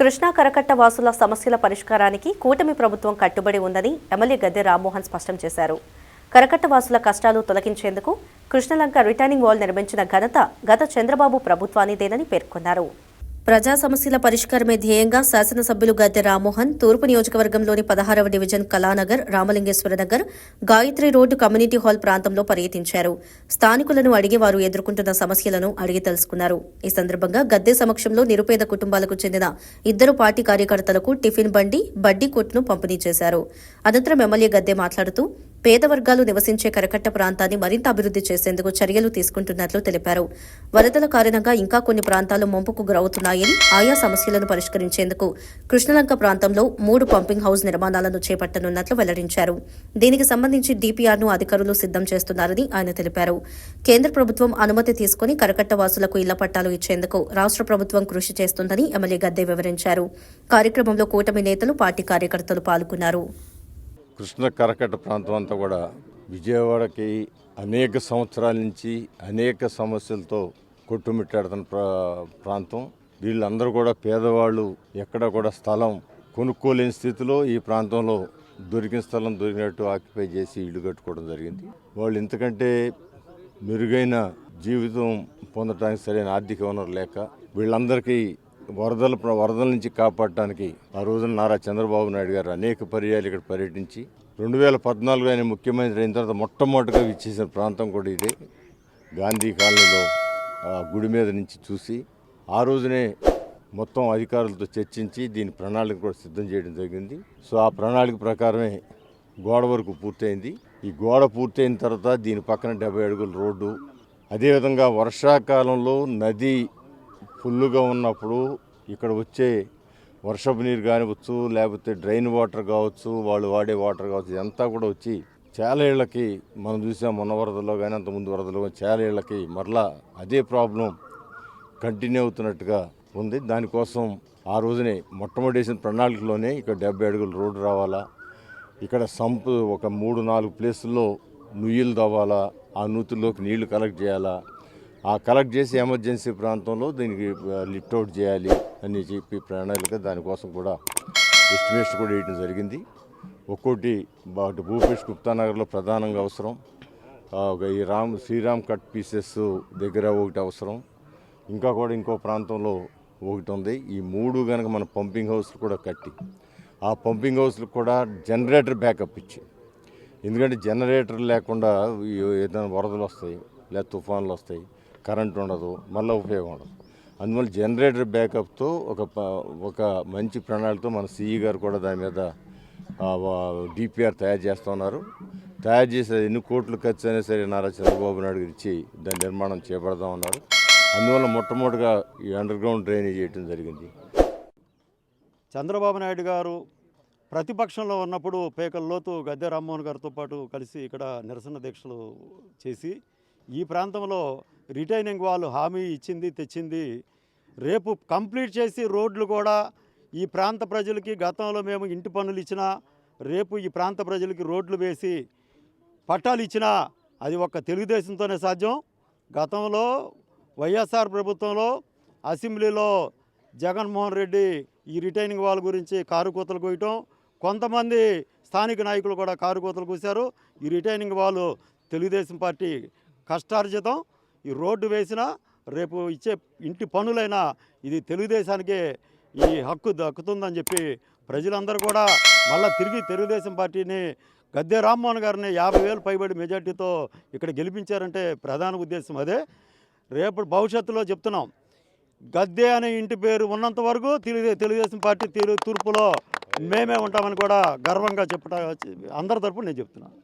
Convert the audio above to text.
కృష్ణా కరకట్ట వాసుల సమస్యల పరిష్కారానికి కూటమి ప్రభుత్వం కట్టుబడి ఉందని ఎమ్మెల్యే గద్దె రామ్మోహన్ స్పష్టం చేశారు. కరకట్ట వాసుల కష్టాలు తొలగించేందుకు కృష్ణలంక రిటర్నింగ్ వాల్ నిర్మించిన ఘనత గత చంద్రబాబు ప్రభుత్వానిదేనని పేర్కొన్నారు. ప్రజా సమస్యల పరిష్కారమే ధ్యేయంగా శాసనసభ్యులు గద్దె రామ్మోహన్ తూర్పు నియోజకవర్గంలోని పదహారవ division Kalanagar Ramalingeswara Nagar Gayatri road community hall ప్రాంతంలో పర్యటించారు. స్థానికులను అడిగి వారు ఎదుర్కొంటున్న సమస్యలను అడిగి తెలుసుకున్నారు. ఈ సందర్భంగా గద్దె సమక్షంలో నిరుపేద కుటుంబాలకు చెందిన ఇద్దరు పార్టీ కార్యకర్తలకు టిఫిన్ బండి బడ్డీ కోట్ను పంపిణీ చేశారు. అనంతరం ఎమ్మెల్యే గద్దె మాట్లాడుతూ పేద వర్గాలు నివసించే కరకట్ట ప్రాంతాన్ని మరింత అభివృద్ధి చేసేందుకు చర్యలు తీసుకుంటున్నట్లు తెలిపారు. వరదల కారణంగా ఇంకా కొన్ని ప్రాంతాలు ముంపుకు గురవుతున్నాయని ఆయా సమస్యలను పరిష్కరించేందుకు కృష్ణలంక ప్రాంతంలో మూడు పంపింగ్ హౌస్ నిర్మాణాలను చేపట్టనున్నట్లు వెల్లడించారు. దీనికి సంబంధించి డీపీఆర్ను అధికారులు సిద్ధం చేస్తున్నారని ఆయన తెలిపారు. కేంద్ర ప్రభుత్వం అనుమతి తీసుకుని కరకట్ట వాసులకు ఇళ్ళ పట్టాలు ఇచ్చేందుకు రాష్ట్ర ప్రభుత్వం కృషి చేస్తుందని ఎమ్మెల్యే గద్దె వివరించారు. కార్యక్రమంలో కూటమి నేతలు పార్టీ కార్యకర్తలు పాల్గొన్నారు. కృష్ణ కరకట్ట ప్రాంతం అంతా కూడా విజయవాడకి అనేక సంవత్సరాల నుంచి అనేక సమస్యలతో కొట్టుమిట్టాడుతున్న ప్రా ప్రాంతం. వీళ్ళందరూ కూడా పేదవాళ్ళు ఎక్కడ కూడా స్థలం కొనుక్కోలేని స్థితిలో ఈ ప్రాంతంలో దొరికిన స్థలం దొరికినట్టు ఆక్యుపై చేసి ఇల్లు కట్టుకోవడం జరిగింది. వాళ్ళు ఇంతకంటే మెరుగైన జీవితం పొందడానికి సరైన ఆర్థిక వనరు లేక వీళ్ళందరికీ వరదల వరదల నుంచి కాపాడటానికి ఆ రోజున నారా చంద్రబాబు నాయుడు గారు అనేక పర్యాలు ఇక్కడ పర్యటించి రెండు వేల పద్నాలుగు ఆయన ముఖ్యమంత్రి అయిన తర్వాత మొట్టమొదటిగా విచ్చేసిన ప్రాంతం కూడా ఇదే. గాంధీ కాలనీలో గుడి మీద నుంచి చూసి ఆ రోజునే మొత్తం అధికారులతో చర్చించి దీని ప్రణాళిక కూడా సిద్ధం చేయడం జరిగింది. సో ఆ ప్రణాళిక ప్రకారమే గోడ వరకు పూర్తయింది. ఈ గోడ పూర్తయిన తర్వాత దీని పక్కన డెబ్బై అడుగుల రోడ్డు అదేవిధంగా వర్షాకాలంలో నది ఫుల్లుగా ఉన్నప్పుడు ఇక్కడ వచ్చే వర్షపు నీరు కానివచ్చు లేకపోతే డ్రైన్ వాటర్ కావచ్చు వాళ్ళు వాడే వాటర్ కావచ్చు ఇదంతా కూడా వచ్చి చాలా ఏళ్ళకి మనం చూసాం మొన్న వరదలో కానీ అంతకుముందు వరదలో కానీ చాలా ఏళ్ళకి మరలా అదే ప్రాబ్లం కంటిన్యూ అవుతున్నట్టుగా ఉంది. దానికోసం ఆ రోజునే మొట్టమొదటి వేసిన ప్రణాళికలోనే ఇక్కడ డెబ్బై అడుగులు రోడ్డు రావాలా ఇక్కడ సంపు ఒక మూడు నాలుగు ప్లేసుల్లో నుయ్యలు తవ్వాలా ఆ నూతుల్లోకి నీళ్ళు కలెక్ట్ చేయాలా ఆ కలెక్ట్ చేసి ఎమర్జెన్సీ ప్రాంతంలో దీనికి లిఫ్ట్ అవుట్ చేయాలి అని చెప్పి ప్రణాళిక దానికోసం కూడా ఎస్టిమేషన్ కూడా వేయడం జరిగింది. ఒక్కోటి అటు భూపేష్ గుప్తానగర్లో ప్రధానంగా అవసరం. ఒక ఈ రామ్ శ్రీరామ్ కట్ పీసెస్ దగ్గర ఒకటి అవసరం. ఇంకా కూడా ఇంకో ప్రాంతంలో ఒకటి ఉంది. ఈ మూడు కనుక మన పంపింగ్ హౌస్లు కూడా కట్టి ఆ పంపింగ్ హౌస్లు కూడా జనరేటర్ బ్యాకప్ ఇచ్చి ఎందుకంటే జనరేటర్ లేకుండా ఏదైనా వరదలు వస్తాయి లేదా తుఫాన్లు వస్తాయి కరెంట్ ఉండదు మళ్ళీ ఉపయోగం ఉండదు. అందువల్ల జనరేటర్ బ్యాకప్తో ఒక ఒక మంచి ప్రణాళికతో మన సిఈ గారు కూడా దాని మీద డిపిఆర్ తయారు చేస్తూ ఉన్నారు. తయారు చేసే ఎన్ని కోట్లు ఖర్చు అయినా సరే నారా చంద్రబాబు నాయుడు ఇచ్చి దాని నిర్మాణం చేపడదాం ఉన్నారు. అందువల్ల మొట్టమొదటిగా ఈ అండర్ గ్రౌండ్ డ్రైనేజ్ చేయడం జరిగింది. చంద్రబాబు నాయుడు గారు ప్రతిపక్షంలో ఉన్నప్పుడు పేకల లోతు గద్దె రామ్మోహన్ గారితో పాటు కలిసి ఇక్కడ నిరసన దీక్షలు చేసి ఈ ప్రాంతంలో రిటైనింగ్ వాళ్ళు హామీ ఇచ్చింది తెచ్చింది. రేపు కంప్లీట్ చేసి రోడ్లు కూడా ఈ ప్రాంత ప్రజలకి గతంలో మేము ఇంటి పనులు ఇచ్చినా రేపు ఈ ప్రాంత ప్రజలకి రోడ్లు వేసి పట్టాలు ఇచ్చినా అది ఒక్క తెలుగుదేశంతోనే సాధ్యం. గతంలో వైఎస్ఆర్ ప్రభుత్వంలో అసెంబ్లీలో జగన్మోహన్ రెడ్డి ఈ రిటైనింగ్ వాళ్ళ గురించి కారుకూతలు కోయటం కొంతమంది స్థానిక నాయకులు కూడా కారుకూతలు కూశారు. ఈ రిటైనింగ్ వాళ్ళు తెలుగుదేశం పార్టీ కష్టార్జితం. ఈ రోడ్డు వేసినా రేపు ఇచ్చే ఇంటి పనులైనా ఇది తెలుగుదేశానికే ఈ హక్కు దక్కుతుందని చెప్పి ప్రజలందరూ కూడా మళ్ళీ తిరిగి తెలుగుదేశం పార్టీని గద్దె రామ్మోహన్ గారిని యాభై వేలు పైబడి మెజార్టీతో ఇక్కడ గెలిపించారంటే ప్రధాన ఉద్దేశం అదే. రేపు భవిష్యత్తులో చెప్తున్నాం. గద్దె అనే ఇంటి పేరు ఉన్నంత వరకు తెలుగు తెలుగుదేశం పార్టీ తీరు తూర్పులో మేమే ఉంటామని కూడా గర్వంగా చెప్పట అందరి తరపు నేను చెప్తున్నాను